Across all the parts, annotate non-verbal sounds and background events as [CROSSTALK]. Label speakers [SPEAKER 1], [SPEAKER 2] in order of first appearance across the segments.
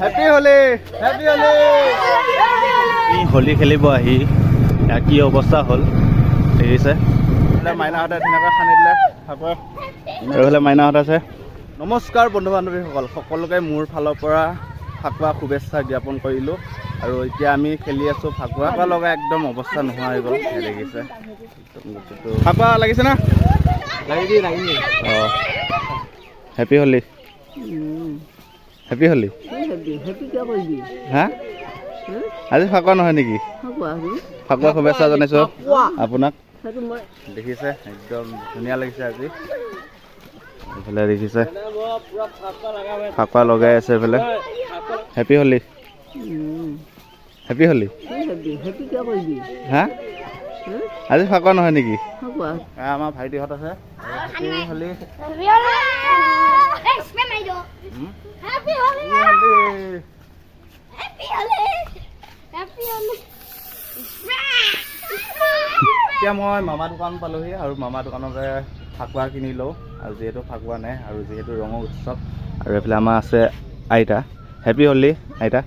[SPEAKER 1] Happy Holi happy Holi আমি হোলী খেলিব আহি ইয়াৰ কি অৱস্থা হ'ল? দেখিছে? মাইনাহঁতে ধুনীয়াকৈ সানি দিলে। ফাকুৱা আৰু এইফালে মাইনাহঁত আছে। নমস্কাৰ বন্ধু বান্ধৱীসকল সকলোকে মোৰ ফালৰ পৰা ফাকুৱা শুভেচ্ছা জ্ঞাপন কৰিলোঁ। আৰু এতিয়া আমি খেলি আছোঁ ফাকুৱা। ফাকুৱা লগা একদম অৱস্থা নোহোৱা হৈ গ'ল। গোটেইটো ফাকুৱা লাগিছে না? অঁ। হেপী হোলী হেপী হোলী হা আজি ফাকুৱা নহয় নেকি ফাকুৱা শুভেচ্ছা জনাইছোঁ আপোনাক দেখিছে একদম ধুনীয়া লাগিছে আজি এইফালে দেখিছে ফাকুৱা লগাই আছে এইফালে হেপী হোলী হেপী হোলী হা আজি ফাকুৱা নহয় নেকি আমাৰ ভাইটিহঁত আছে happy Holi hmm?
[SPEAKER 2] Happy
[SPEAKER 1] happy
[SPEAKER 2] Holi!
[SPEAKER 1] Holi
[SPEAKER 2] Happy Holi! Happy Holi!
[SPEAKER 1] এতিয়া মই মামা দোকান পালোহি আৰু মামা দোকানতে ফাকুৱা কিনি লওঁ আৰু যিহেতু ফাকুৱা নাই আৰু যিহেতু ৰঙৰ উৎসৱ আৰু এইফালে আমাৰ আছে আইতা হেপী হোলী আইতা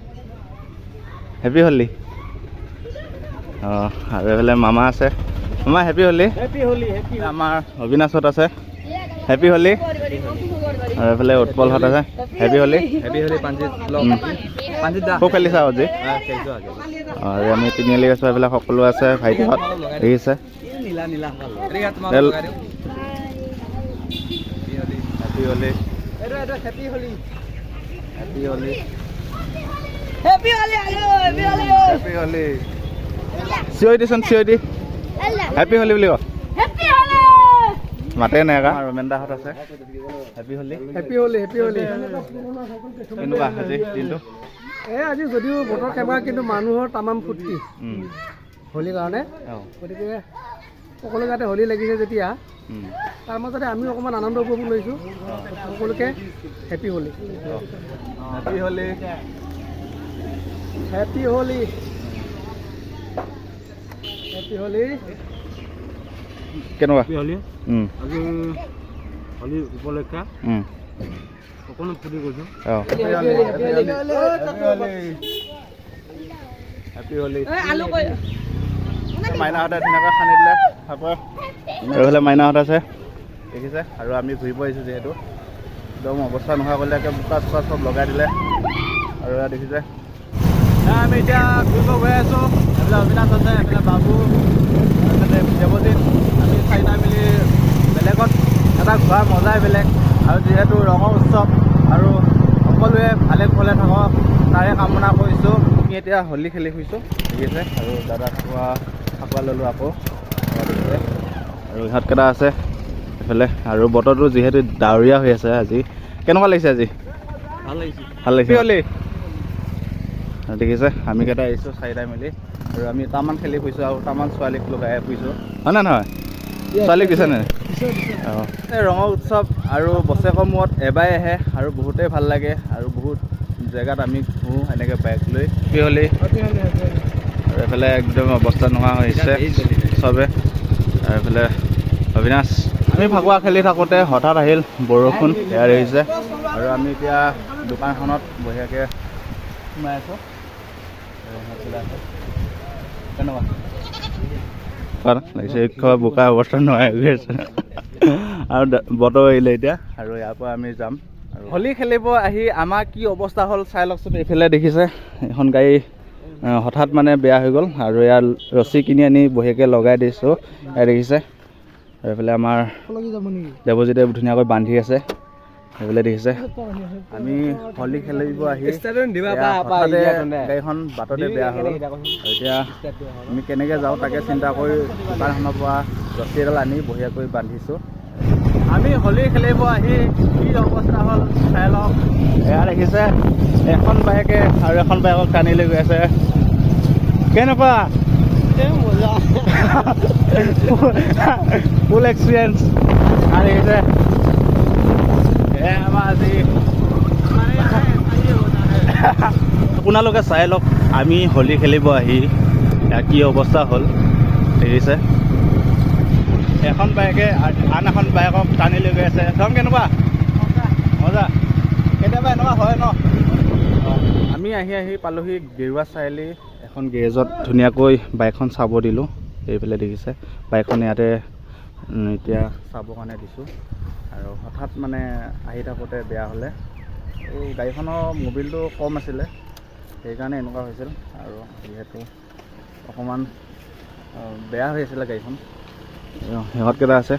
[SPEAKER 1] হেপী হোলী অঁ আৰু এইফালে মামা আছে মামা হেপী হোলী
[SPEAKER 3] হেপী হোলী
[SPEAKER 1] আমাৰ অবিনাশত আছে হেপী হোলী আৰু এইফালে উৎপলহঁত আছে। Happy Holi
[SPEAKER 3] happy Holi Panjit
[SPEAKER 1] um.
[SPEAKER 3] পাঞ্জিত দা।
[SPEAKER 1] খুব খেলিছা আজি? আৰু আমি তিনিআলি আছোঁ এইফালে সকলো আছে ভাইটিহঁত দেখিছে হেপী হোলী। চিঞৰি দিচোন চিঞৰি দি হেপী বুলি ক।
[SPEAKER 2] Happy Holi!
[SPEAKER 1] মাতে নাই কা ৰমেন্দাহঁত আছে। Happy Holi
[SPEAKER 3] happy Holi happy Holi
[SPEAKER 1] কেনেকুৱা আজি দিনটো?
[SPEAKER 3] এই আজি যদিও বতৰ খেবা কিন্তু মানুহৰ তামাম ফূৰ্তি। হোলীৰ কাৰণে। গতিকে সকলো গাতে হোলী লাগিছে যেতিয়া তাৰ মাজতে আমিও অকণমান আনন্দ উপভোগ লৈছোঁ। সকলোকে happy Holi
[SPEAKER 1] happy Holi
[SPEAKER 3] happy Holi happy Holi
[SPEAKER 1] কেনেকুৱা?
[SPEAKER 3] আজি হোলী উপলক্ষে।
[SPEAKER 1] মাইনাহঁতে ধুনীয়াকৈ দিলে। এইফালে মাইনাহঁত আছে। দেখিছে? আৰু আমি ঘূৰিব আহিছোঁ যিহেতু। একদম অৱস্থা নোহোৱা কৰিলে একে বোকা চোকা চব লগাই দিলে। আৰু এয়া দেখিছে? আমি এতিয়া ঘূৰিব গৈ আছোঁ। এইফালে অবিনাশ আছে এইফালে বাবু। দেৱজিত আমি চাৰিটা মিলি বেলেগত ঘূৰাৰ মজাই বেলেগ। আৰু যিহেতু ৰঙৰ উৎসৱ আৰু সকলোৱে ভালে কুশলে থাকক তাৰে কামনা কৰিছোঁ। আমি এতিয়া হোলী খেলি ফুৰিছোঁ দেখিছে আৰু দাদা থকা ফাকুৱা ল'লোঁ আকৌ। আৰু ইহঁতকেইটা আছে এইফালে। আৰু বতৰটো যিহেতু ডাৱৰীয়া হৈ আছে আজি। কেনেকুৱা লাগিছে আজি?
[SPEAKER 3] ভাল লাগিছে।
[SPEAKER 1] ভাল লাগিছে। হ'লি দেখিছে আমি কেইটা আহিছোঁ চাৰিটাই মিলি। আৰু আমি তামান খেলি ফুৰিছোঁ আৰু তামান ছোৱালীক লগাই ফুৰিছোঁ হয় নে নহয়? ছোৱালীক দিছে নে অঁ এই ৰঙৰ উৎসৱ আৰু বছৰেকৰ মূৰত এবাৰ আহে আৰু বহুতেই ভাল লাগে আৰু বহুত জেগাত আমি ঘূৰোঁ এনেকৈ বাইক লৈ। হ'লি আৰু এইফালে একদম অৱস্থা নোহোৱা হৈছে চবে। আৰু এইফালে অবিনাশ। আমি ফাকুৱা খেলি থাকোঁতে হঠাৎ আহিল বৰষুণ এয়া দেখিছে আৰু আমি এতিয়া দোকানখনত বঢ়িয়াকৈ সোমাই আছোঁ। কেনেকুৱা? কোৱা লাগিছে বোকা অৱস্থা নোহোৱা হৈ আছে। আৰু বতৰ এৰিলে এতিয়া আৰু ইয়াৰ পৰা আমি যাম। আৰু হোলী খেলিব আহি আমাৰ কি অৱস্থা হ'ল চাই লওকচোন এইফালে দেখিছে। এখন গাড়ী হঠাৎ মানে বেয়া হৈ গ'ল আৰু ইয়াৰ ৰছী কিনি আনি বঢ়িয়াকৈ লগাই দিছোঁ। দেখিছে আৰু এইফালে আমাৰ দেৱজিতে ধুনীয়াকৈ বান্ধি আছে। সেইফালে দেখিছে। আমি হোলী খেলিব আহি গাড়ীখন বাটতে বেয়া হ'ল। এতিয়া আমি কেনেকৈ যাওঁ তাকে চিন্তা কৰি দোকানখনৰ পৰা ৰছী এডাল আনি বঢ়িয়াকৈ বান্ধিছোঁ। আমি হোলী খেলিব আহি কি অৱস্থা হ'ল চাই লওক এয়া দেখিছে এখন বাইকে আৰু এখন বাইকক টানি লৈ গৈ আছে। কেনেকুৱা? ফুল এক্সপিৰিয়েঞ্চ [LAUGHS] আৰু দেখিছে [LAUGHS] আপোনালোকে চাই লওক আমি হোলী খেলিব আহি কি অৱস্থা হ'ল দেখিছে? এখন বাইকে আন এখন বাইকক টানি লৈ গৈ আছে। ধৰক কেনেকুৱা? মজা। কেতিয়াবা এনেকুৱা হয় ন? আমি আহি আহি পালোহি গেৰুৱা চাৰিআলি। এখন গেৰেজত ধুনীয়াকৈ বাইকখন চাব দিলোঁ। এইফালে দেখিছে। বাইকখন ইয়াতে এতিয়া চাবৰ কাৰণে দিছোঁ। আৰু হঠাৎ মানে আহি থাকোঁতে বেয়া হ'লে। এই গাড়ীখনৰ মবিলটো কম আছিলে সেইকাৰণে এনেকুৱা হৈছিল আৰু যিহেতু অকণমান বেয়া হৈ আছিলে গাড়ীখন। সিহঁতকেইটা আছে